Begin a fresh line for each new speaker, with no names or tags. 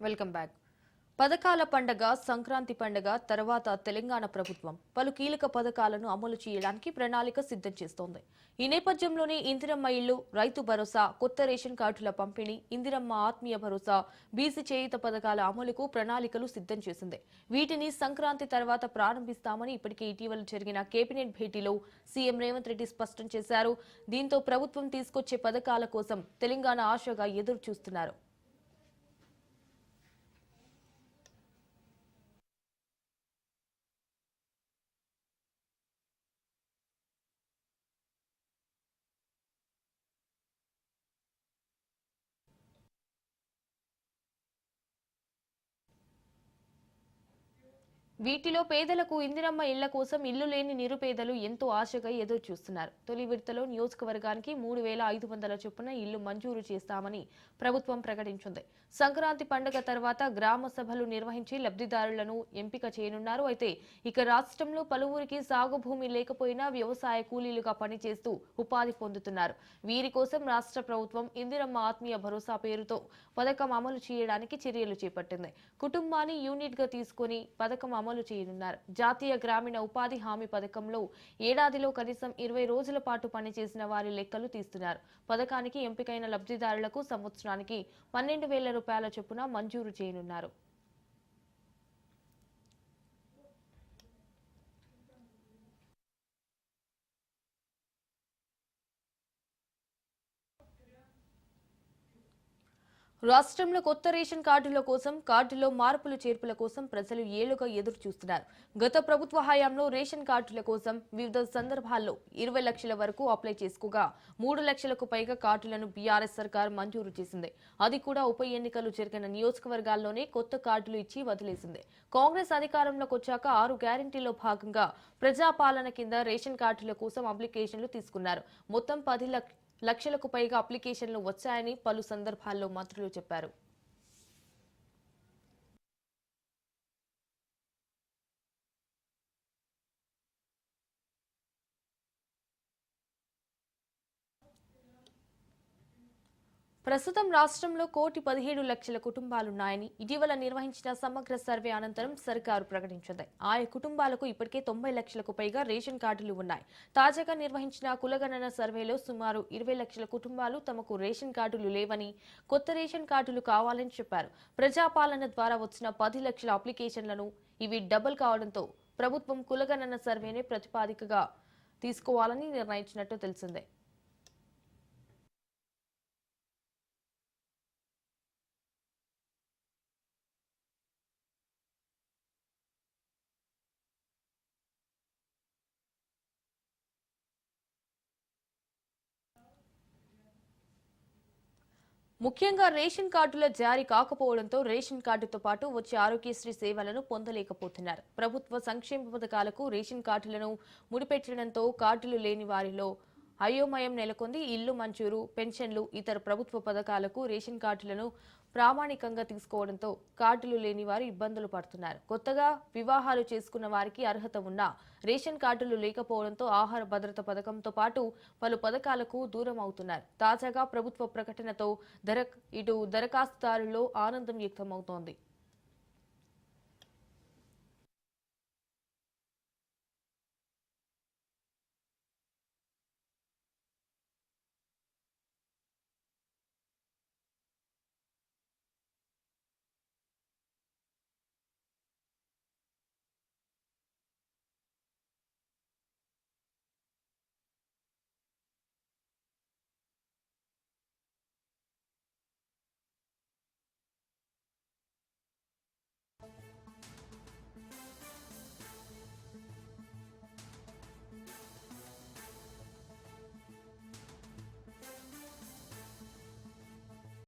Welcome back. పథకాల పండగ సంక్రాంతి పండగ తర్వాత తెలంగాణ ప్రభుత్వం పలు కీలక పథకాలను అమలు చేయడానికి ప్రణాళిక సిద్ధం చేస్తోంది. ఈ నేపథ్యంలోనే ఇందిరమ్మ ఇల్లు రైతు భరోసా కొత్త రేషన్ కార్డుల పంపిణీ ఇందిరమ్మ ఆత్మీయ భరోసా బీసీ చేయుత పథకాల అమలుకు ప్రణాళికలు సిద్ధం చేసింది. వీటిని సంక్రాంతి తర్వాత ప్రారంభిస్తామని ఇప్పటికే ఇటీవల జరిగిన కేబినెట్ భేటీలో సీఎం రేవంత్ రెడ్డి స్పష్టం చేశారు. దీంతో ప్రభుత్వం తీసుకొచ్చే పథకాల కోసం తెలంగాణ ఆశగా ఎదురు చూస్తున్నారు వీటిలో పేదలకు ఇందిరమ్మ ఇళ్ళ కోసం ఇల్లు లేని నిరుపేదలు ఎంతో ఆశగా ఎదురు చూస్తున్నారు. తొలి విడతలో నియోజకవర్గానికి మూడు వేల ఐదు వందల చొప్పున ఇల్లు మంజూరు చేస్తామని ప్రభుత్వం ప్రకటించింది. సంక్రాంతి పండుగ తర్వాత గ్రామ సభలు నిర్వహించి లబ్ధిదారులను ఎంపిక చేయనున్నారు. అయితే ఇక రాష్ట్రంలో పలువురికి సాగు భూమి లేకపోయినా వ్యవసాయ కూలీలుగా పనిచేస్తూ ఉపాధి పొందుతున్నారు. వీరి కోసం రాష్ట్ర ప్రభుత్వం ఇందిరమ్మ ఆత్మీయ భరోసా పేరుతో పథకం అమలు చేయడానికి చర్యలు చేపట్టింది. కుటుంబాన్ని యూనిట్గా తీసుకుని పథకం అమలు చేయనున్నారు. జాతీయ గ్రామీణ ఉపాధి హామీ పథకంలో ఏడాదిలో కనీసం ఇరవై రోజుల పాటు పనిచేసిన వారి లెక్కలు తీస్తున్నారు. పథకానికి ఎంపికైన లబ్ధిదారులకు సంవత్సరానికి పన్నెండు వేల రూపాయల చొప్పున మంజూరు చేయనున్నారు. రాష్ట్రంలో కొత్త రేషన్ కార్డుల కోసం కార్డులో మార్పులు చేర్పుల కోసం ప్రజలు ఏళ్ళుగా ఎదురు చూస్తున్నారు గత ప్రభుత్వ హయాంలో రేషన్ కార్డుల కోసం వివిధ సందర్భాల్లో ఇరవై లక్షల వరకు అప్లై చేసుకోగా మూడు లక్షలకు పైగా కార్డులను బీఆర్ఎస్ సర్కార్ మంజూరు చేసింది. అది కూడా ఉప ఎన్నికలు జరిగిన నియోజకవర్గాల్లోనే కొత్త కార్డులు ఇచ్చి వదిలేసింది. కాంగ్రెస్ అధికారంలోకి వచ్చాక ఆరు గ్యారంటీలో భాగంగా ప్రజాపాలన కింద రేషన్ కార్డుల కోసం అప్లికేషన్లు తీసుకున్నారు. మొత్తం పది లక్ష లక్షలకు పైగా అప్లికేషన్లు వచ్చాయని పలు సందర్భాల్లో మంత్రులు చెప్పారు. ప్రస్తుతం రాష్ట్రంలో కోటి పదిహేడు లక్షల కుటుంబాలున్నాయని ఇటీవల నిర్వహించిన సమగ్ర సర్వే అనంతరం సర్కారు ప్రకటించింది. ఆయా కుటుంబాలకు ఇప్పటికే తొంభై లక్షలకు పైగా రేషన్ కార్డులు ఉన్నాయి. తాజాగా నిర్వహించిన కులగణన సర్వేలో సుమారు ఇరవై లక్షల కుటుంబాలు తమకు రేషన్ కార్డులు లేవని కొత్త రేషన్ కార్డులు కావాలని చెప్పారు. ప్రజాపాలన ద్వారా వచ్చిన పది లక్షల అప్లికేషన్లను ఇవి డబుల్ కావడంతో ప్రభుత్వం కులగణన సర్వేనే ప్రతిపాదికగా తీసుకోవాలని నిర్ణయించినట్టు తెలిసిందే. ముఖ్యంగా రేషన్ కార్డుల జారీ కాకపోవడంతో రేషన్ కార్డుతో పాటు వచ్చే ఆరోగ్యశ్రీ సేవలను పొందలేకపోతున్నారు. ప్రభుత్వ సంక్షేమ పథకాలకు రేషన్ కార్డులను ముడిపెట్టడంతో కార్డులు లేని వారిలో అయోమయం నెలకొంది. ఇల్లు మంజూరు పెన్షన్లు ఇతర ప్రభుత్వ పథకాలకు రేషన్ కార్డులను ప్రామాణికంగా తీసుకోవడంతో కార్డులు లేని వారు ఇబ్బందులు పడుతున్నారు. కొత్తగా వివాహాలు చేసుకున్న వారికి అర్హత ఉన్నా రేషన్ కార్డులు లేకపోవడంతో ఆహార భద్రత పథకంతో పాటు పలు పథకాలకు దూరం అవుతున్నారు. తాజాగా ప్రభుత్వ ప్రకటనతో దర ఇటు దరఖాస్తుదారుల్లో ఆనందం వ్యక్తమవుతోంది.